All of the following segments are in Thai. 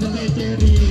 Baby, baby, baby.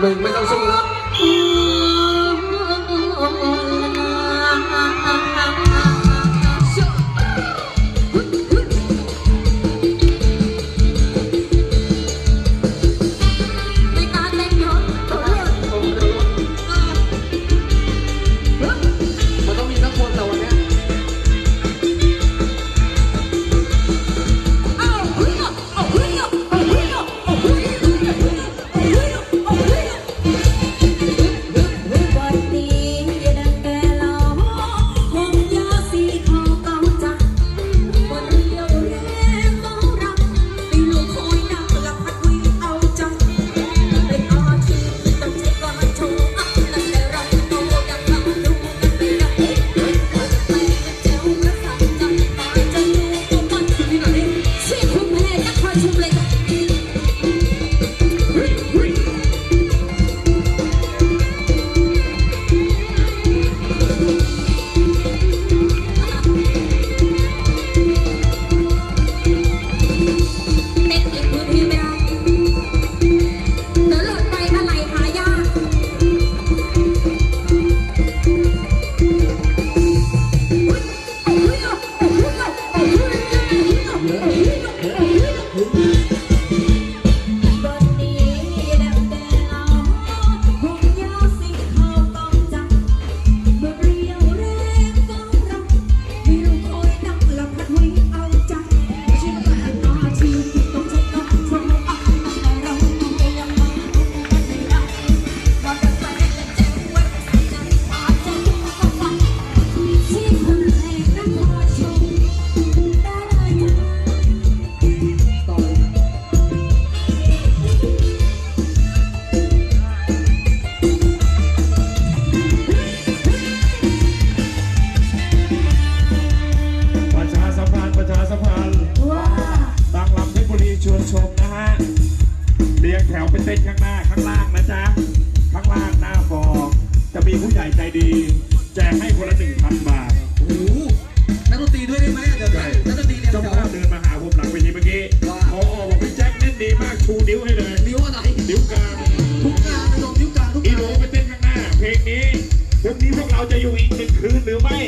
ไม่ไม่ต้องสู้แล้ว ด้วยได้ไหมอาจารย์นักดนตรีเนี่ยเจ้าภาพเดินมาหาผมหลังเวทีเมื่อกี้พอบอกพี่แจ็คเล่นดีมากชูนิ้วให้เลยนิ้วอะไรนิ้วกลางทุกกลางลงนิ้วกลางทุกกางอีโรไปเต้นข้างหน้า เพลงนี้พรุ่งนี้พวกเราจะอยู่อีกหนึ่งคืนหรือไม่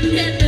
Yeah.